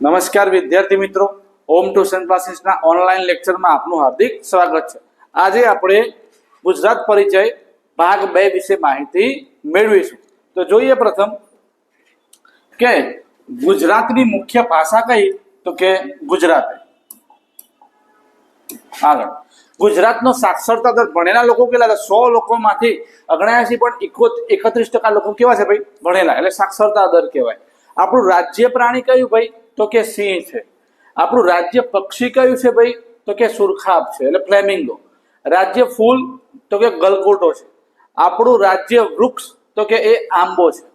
નમસ્કાર વિદ્યાર્થી મિત્રો. હોમ ટ્યુશન ક્લાસીસના ઓનલાઈન લેક્ચરમાં આપનું હાર્દિક સ્વાગત છે. આજે આપણે ગુજરાત પરિચય ભાગ બે વિશે માહિતી મેળવીશું. તો જોઈએ પ્રથમ કે ગુજરાતની મુખ્ય ભાષા કઈ? તો કે ગુજરાતી. આગળ. ગુજરાતનો સાક્ષરતા દર ભણેલા લોકો કેટલા સો લોકોમાંથી અગણ્યાસી પણ એકો એકત્રીસ ટકા લોકો કેવા છે ભાઈ? ભણેલા. એટલે સાક્ષરતા દર કહેવાય. આપણું રાજ્ય પ્રાણી કયું ભાઈ? તો કે સિંહ છે. આપણું રાજ્ય પક્ષી કયું છે ભાઈ? તો કે સુરખાબ છે, એટલે ફ્લેમિંગો. રાજ્ય ફૂલ, તો કે ગલગોટો છે. આપણું રાજ્ય વૃક્ષ, તો કે એ આંબો છે.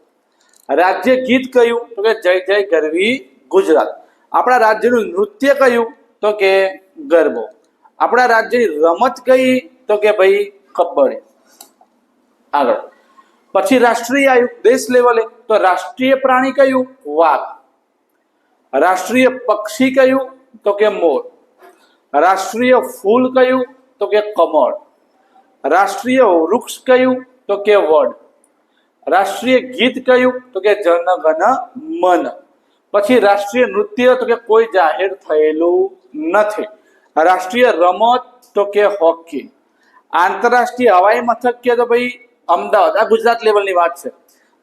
રાજ્ય ગીત કયું? તો કે જય જય ગરવી ગુજરાત. આપણા રાજ્યનું નૃત્ય કયું? તો કે ગરબો. આપણા રાજ્યની રમત કઈ? તો કે ભાઈ કબડ્ડી. આગળ. પછી રાષ્ટ્રીય આયુ દેશ લેવલે. તો રાષ્ટ્રીય પ્રાણી કયું? વાઘ. રાષ્ટ્રીય પક્ષી કયું તો કે મોર? રાષ્ટ્રીય ફૂલ કયું તો કે કમળ? રાષ્ટ્રીય વૃક્ષ કયું તો કે વડ? રાષ્ટ્રીય ગીત કયું તો કે જનગણ મન? પછી રાષ્ટ્રીય નૃત્ય તો કે કોઈ જાહેર થયેલું નથી. રાષ્ટ્રીય રમત તો કે હોકી? આંતરરાષ્ટ્રીય હવાઈ મથક કે તો ભાઈ અમદાવાદ? આ ગુજરાત લેવલની વાત છે.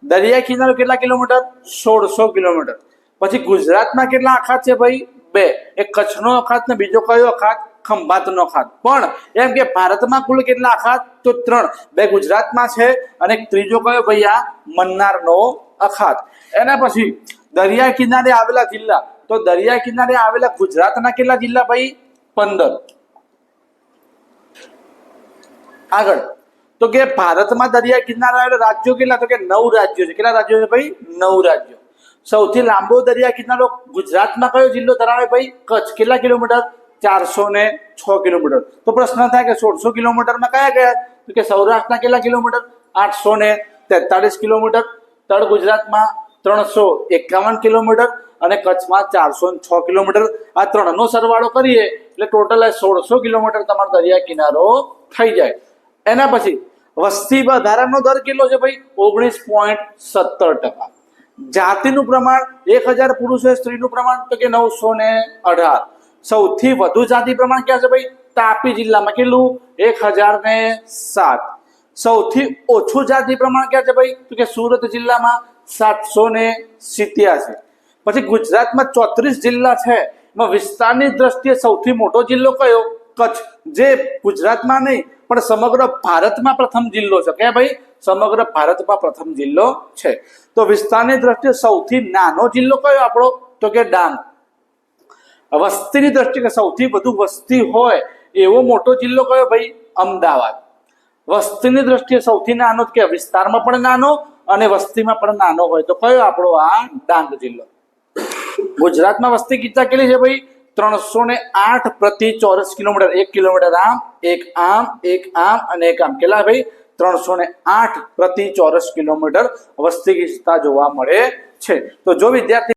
દરિયા કિનારો કેટલા કિલોમીટર? સોળસો કિલોમીટર. પછી ગુજરાતમાં કેટલા અખાત છે ભાઈ? બે. એક કચ્છનો અખાત ને બીજો કયો અખાત? ખંભાતનો અખાત. પણ એમ કે ભારતમાં કુલ કેટલા અખાત? તો ત્રણ. બે ગુજરાતમાં છે અને ત્રીજો કયો ભાઈ? આ મન્નારનો અખાત. એના પછી દરિયા કિનારે આવેલા જિલ્લા. તો દરિયા કિનારે આવેલા ગુજરાતના કેટલા જિલ્લા ભાઈ? પંદર. આગળ. તો કે ભારતમાં દરિયા કિનારે આવેલા રાજ્યો કેટલા? તો કે નવ રાજ્યો છે. કેટલા રાજ્યો છે ભાઈ? નવ રાજ્યો. સૌથી લાંબો દરિયા કિનારો ગુજરાતમાં કયો જિલ્લો ધરાવે ભાઈ? કચ્છ. કેટલા કિલોમીટર? ચારસો ને છ કિલોમીટર. તો પ્રશ્ન થાય કે સોળસો કિલોમીટરમાં કયા કયા? તો કે સૌરાષ્ટ્રના કેટલા કિલોમીટર? આઠસો ને તેતાલીસ કિલોમીટર. તળ ગુજરાતમાં ત્રણસો એકાવન કિલોમીટર અને કચ્છમાં ચારસો ને છ કિલોમીટર. આ ત્રણનો સરવાળો કરીએ એટલે ટોટલ સોળસો કિલોમીટર તમારો દરિયા કિનારો થઈ જાય. એના પછી વસ્તી વધારાનો દર કેટલો છે ભાઈ? ઓગણીસ પોઈન્ટ સત્તર ટકા. જાતિનું પ્રમાણ, એક હજાર પુરુષ હોય સ્ત્રીનું પ્રમાણ, તો કે નવસો ને અઢાર. સૌથી વધુ જાતિ પ્રમાણ ક્યાં છે ભાઈ? તાપી જિલ્લામાં. કેટલું? એક હજાર ને સાત. સૌથી ઓછું જાતિ પ્રમાણ ક્યાં છે ભાઈ? તો કે સુરત જિલ્લામાં સાતસો ને સિત્યાસી. પછી ગુજરાતમાં ચોત્રીસ જિલ્લા છે. એમાં વિસ્તારની દ્રષ્ટિએ સૌથી મોટો જિલ્લો કયો? કચ્છ, જે ગુજરાતમાં નહીં, પણ સમગ્ર ભારતમાં પ્રથમ જિલ્લો છે. કે ભાઈ? સમગ્ર ભારતમાં પ્રથમ જિલ્લો છે. તો વિસ્તારની દ્રષ્ટિએ સૌથી નાનો જિલ્લો કયો આપણો? તો કે ડાંગ. વસ્તીની દ્રષ્ટિએ સૌથી વધુ વસ્તી હોય એવો મોટો જિલ્લો કયો ભાઈ? અમદાવાદ. વસ્તીની દ્રષ્ટિએ સૌથી નાનો કે વિસ્તારમાં પણ નાનો અને વસ્તીમાં પણ નાનો હોય. તો કયો આપણો આ ડાંગ જિલ્લો? ગુજરાતમાં વસ્તી કિસ્સા કેટલી છે ભાઈ? ત્રણસો ને આઠ પ્રતિ ચોરસ કિલોમીટર. એક કિલોમીટર આમ, એક આમ એક આમ અને એક આમ. કેટલા ભાઈ? ત્રણસો ને આઠ પ્રતિ ચોરસ કિલોમીટર વસ્તી કિસ્સા જોવા મળે છે. તો જો વિદ્યાર્થી